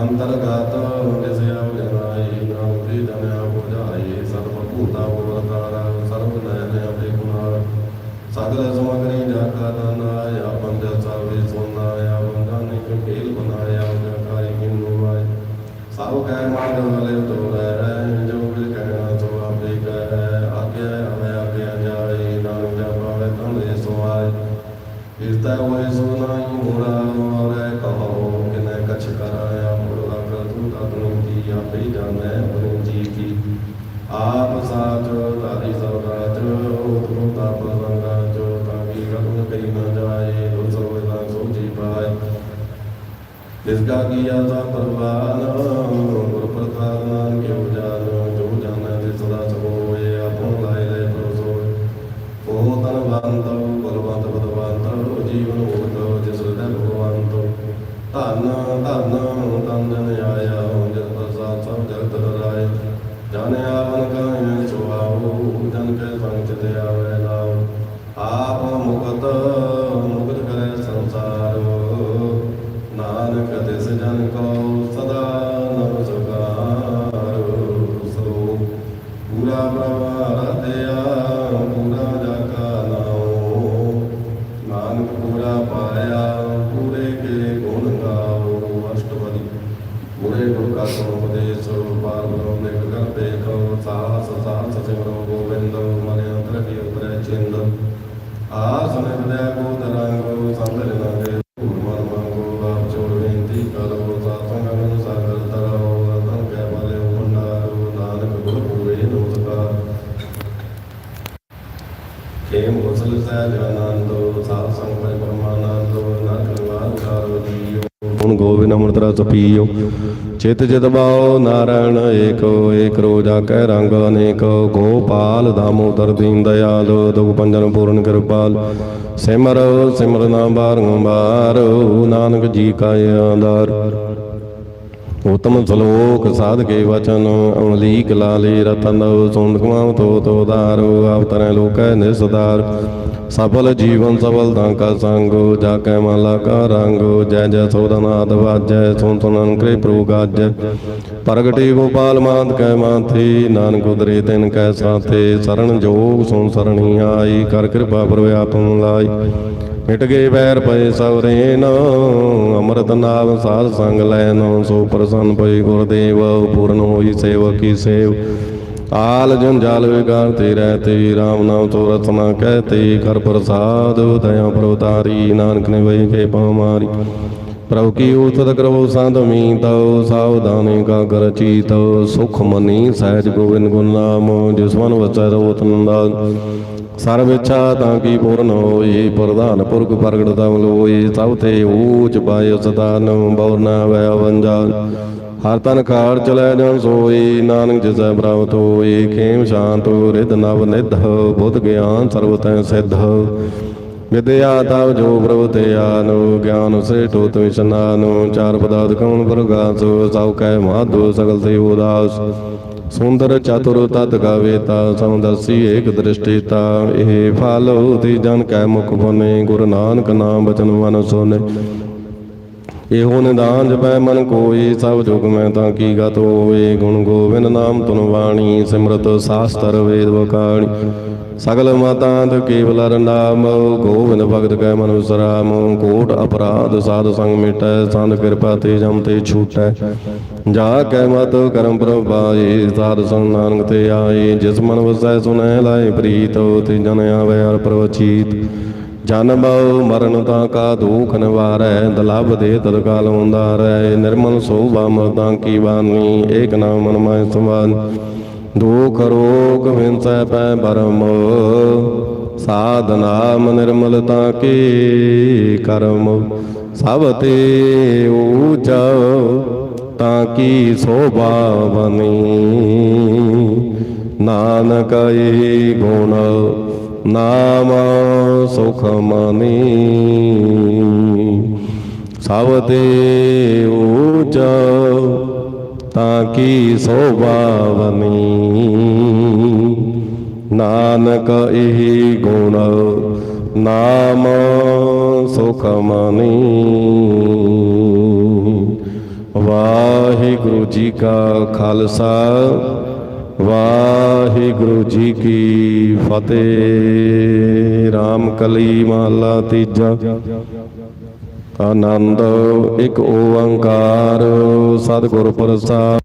ਅੰਤਰਗਤ ਜਿਸ ਆਵ ਜਨਾਈ ਨਾਮ ਤੇ ਬੁਝਾਈ ਸਰਬ ਭੂਤਾ ਬੁਰਤਾਰਾ ਸਰਬ ਨੈਨ ਅਪੇ ਗੁਣਾ ਸਗਲ ਸਮਗਰੀ ਜਾ ਕਾ ਨਾਇਆ ਪੰਜ ਸਰਵੇ ਸੋਨਾਇਆ ਬੰਦਾਨੇ ਕੋ ਖੇਲ ਬਨਾਇਆ ਜਕਾਈ ਕਿਨੂ ਆਏ ਸਭ ਕੈ ਮਾਨ ਵਲੇ ਤੋਰੈ ਜਿਸਕਾ ਕੀਆ ਤਾ ਪਰਵਾਨ ਗੁਰ ਪ੍ਰਸਾਦ ਨਾਮ ਤਿਸ ਜਨ ਕੋ ਸਦਾ ਨਮਸਕਾਰ ਸੋ ਪੂਰਾ ਪ੍ਰਵਾਰ ਦਿਆ ਪੂਰਾ ਜਾਕਾ ਨਾਉ ਨਾਨਕ ਪੂਰਾ ਪਾਇਆ ਪੂਰੇ ਕੇ ਗੁਣ ਗਾਓ ਅਸ਼ਟਪਦੀ ਪੂਰੇ ਗੁਰ ਕਾ ਉਪਦੇਸ਼ ਪਾਰ ਖੇਮ ਮੁਸਲ ਸਹਿਜ ਆਨੰਦੋ ਸਾਧ ਸੰਗ ਪਰਿ ਪਰਮਾਨੰਦੋ ਨਰਕ ਨਿਵਾਰ ਉਤਾਰੋ ਜੀਓ ਹੁਣ ਗੋਬਿੰਦ ਅੰਮ੍ਰਿਤ ਰਸ ਪੀਓ। ਚਿਤ ਜਿਤ ਬਾਉ ਨਾਰਾਇਣ ਏਕੋ, ਏਕ ਰੋਜਾ ਕਹਿ ਰੰਗ ਅਨੇਕ। ਗੋਪਾਲ ਦਾਮੋਦਰ ਦੀਨ ਦਇਆਲ, ਦੁਖ ਪੰਜਨ ਪੂਰਨ ਕਿਰਪਾਲ। ਸਿਮਰ ਸਿਮਰ ਨਾਮ ਬਾਰੰਬਾਰ, ਨਾਨਕ ਜੀ ਕਾ ਆਧਾਰ। ਉਤਮ ਸ਼ਲੋਕ ਸਾਧ ਕੇ ਵਚਨ, ਅਮਲੀਕ ਲਾਲੇ ਰਤਨ ਸੁੰਦ ਕਮਾਉ ਤੋ ਤੋ ਦਾਰੋ ਆਵਤਰੈ ਲੋਕੈ ਨਿਸਦਾਰ ਸਫਲ ਜੀਵਨ ਸਫਲ ਤਾਂ ਕਾ ਸੰਗ ਜਾ ਕੈ ਮਾਲਾ ਕਾ ਰੰਗ ਜੈ ਜੈ ਸੋਦਨਾਦ ਵਾਜੈ ਸੁਨ ਸੁਨਨ ਕਰੇ ਪ੍ਰੋ ਗਾਜੈ। ਪ੍ਰਗਟੀ ਗੋਪਾਲ ਮਾਤ ਕੈ ਮਾਥੇ ਨਾਨਕ ਉਦਰੇ ਤਿਨ ਕੈ ਸਾਥੇ। ਸਰਣ ਜੋਗ ਸੁਨ ਸਰਣੀ ਆਈ, ਕਰ ਕਿਰਪਾ ਪ੍ਰਭ ਆਪਨ ਲਾਈ। ਮਿਟ ਗਏ ਵੈਰ ਪਏ ਸਵਰੇਨ ਅੰਮ੍ਰਿਤ ਨਾਮ ਸਾਧ ਸੰਗ ਲੈਨ, ਸੋ ਪ੍ਰਸੰਨ ਪਈ ਗੁਰਦੇਵ, ਪੂਰਨ ਹੋਈ ਸੇਵ ਕੀ ਸੇਵ। ਆਲ ਜੰਜਾਲ ਵਿਗਾਰ ਤੇ ਰਹਤੇ RAM ਨਾਮ ਤੋ ਰਤਨਾ ਕਹਤੇ ਕਰ ਪ੍ਰਸਾਦ ਦਇਆ ਪ੍ਰਵਤਾਰੀ ਨਾਨਕ ਨੇ ਵਈ ਕੇ ਪਮਾਰੀ ਪ੍ਰਭ ਕੀ ਉਤਤ ਕਰੋ ਸੰਤ ਮੀਤੋ, ਸਾਵਧਾਨੇ ਕਾ ਕਰ ਚੀਤੋ, ਸੁਖ ਮਨੀ ਸਹਿਜ ਗੋਬਿੰਦ ਗੁਣ ਨਾਮ, ਜਿਸ ਮਨ ਵਚੈ ਰੋਤ ਨੰਦਾਨ ਸਰਵ ਇੱਛਾ ਤਾਂ ਕੀ ਪੂਰਨ ਹੋਈ? ਪ੍ਰਧਾਨ ਪੁਰਖ ਪ੍ਰਗਟ ਤਮ ਲੋਈ ਸਭ ਤੇ ਊਚ ਪਾਇ ਸਤਾਨ ਬਉਰਨਾ ਵੈ ਵੰਜਾਨ। ਹਰ ਤਨ ਖਾਰ ਚਲੈ ਜਨ ਸੋਈ, ਨਾਨਕ ਜਿਸੈ ਪ੍ਰਾਪਤ ਹੋਈ। ਖੇਮ ਸ਼ਾਂਤ ਰਿਦ ਨਵ ਨਿਧ, ਬੁੱਧ ਗਿਆਨ ਸਰਬ ਤੈ ਸਿੱਧ। ਵਿਦਿਆ ਤਵ ਜੋ ਪ੍ਰਭ ਤੇ ਆਨੋ, ਗਿਆਨ ਸ੍ਰੇਟੋ ਤੁ ਇਸ਼ਨਾਨੋ ਚਾਰ ਪਦਾਰਥ ਕਉਣ ਪ੍ਰਗਾਸੋ, ਸਭ ਕੈ ਮਾਧੋ ਸਗਲ ਤੇ ਉਦਾਸ। ਸੁੰਦਰ ਚਤੁਰ ਤਤ ਗਾਵੇਤਾ ਸਮਦਰਸੀ ਏਕ ਦ੍ਰਿਸ਼ਟੀ ਤਾ। ਇਹ ਫਲ ਤੇ ਜਨ ਕੈ ਮੁਖ ਬਨੇ, ਗੁਰੂ ਨਾਨਕ ਨਾਮ ਬਚਨ ਮਨ ਸੋਨੇ। ਇਹੋ ਨਿਦਾਨ ਜਪੈ ਮਨ ਕੋਈ, ਸਭ ਜੁਗ ਮੈਂ ਤਾਂ ਕੀ ਗਤ ਹੋਏ ਗੁਣ ਗੋਬਿੰਦ ਨਾਮ ਤੁਨ ਬਾਣੀ, ਸਿਮਰਤ ਸਾਸਤਰ ਵੇਦ ਵਕਾਣੀ। ਸਗਲ ਮਾਤਾਂਤ ਕੇਵਲ ਰਨਾਮ ਗੋਬਿੰਦ ਭਗਤ ਕੈ ਮਨ ਵਿਸਰਾਮ। ਕੋਟ ਅਪਰਾਧ ਸਾਧ ਸੰਗ ਮਿਟੈ, ਸੰਤ ਕਿਰਪਾ ਤੇ ਜਮ ਤੇ ਛੂਟੈ। ਜਾ ਕੈ ਮਤ ਕਰਮ ਪ੍ਰਭਾਏ, ਸਾਧ ਸੰਗ ਨਾਨਕ ਤੇ ਆਏ। ਜਿਸ ਮਨ ਵਸੈ ਸੁਨੈ ਲਾਏ ਪ੍ਰੀਤ ਤੇ ਜਨ ਆਵੇ ਹਰ ਪ੍ਰਵਚੀਤ। ਜਨਮ ਮਰਨ ਤਾਂ ਕਾ ਦੁਖ ਨਿਵਾਰੈ ਦਲਭ ਦੇ ਤਤਕਾਲ ਹੁੰਦਾਰੈ ਨਿਰਮਲ ਸੋਭਾ ਮਤਾਂ ਕੀ ਬਾਣੀ, ਏਕ ਨਾਮ ਮਨ ਮਾਇ ਸਮਾਨ ਦੁਖ ਰੋਗ ਵਿੰਸੈ ਪੈ ਬਰਮ, ਸਾਧ ਨਾਮ ਨਿਰਮਲਤਾ ਕੀ ਕਰਮ। ਸਭ ਤੇ ਊਚਾ ਤਾਂ ਕੀ ਸੋਭਾ ਬਨੀ ਨਾਨਕ ਏ ਗੁਣ ਨਾਮ ਸੁਖ ਮਨੀ ਸਭ ਤੇ ਊਚ ਤਾਂ ਕੀ ਸੋਭਾ ਬਨੀ ਨਾਨਕ ਇਹ ਗੁਣ ਨਾਮ ਸੁਖ ਮਨੀ ਵਾਹਿਗੁਰੂ ਜੀ ਕਾ ਖਾਲਸਾ। ਵਾਹਿਗੁਰੂ ਜੀ ਕੀ ਫਤਿਹ। RAM ਕਲੀ ਮਹਲਾ ਤੀਜਾ। ਆਨੰਦ ਇੱਕ ਓੰਕਾਰ ਸਤਿਗੁਰ ਪ੍ਰਸਾਦ।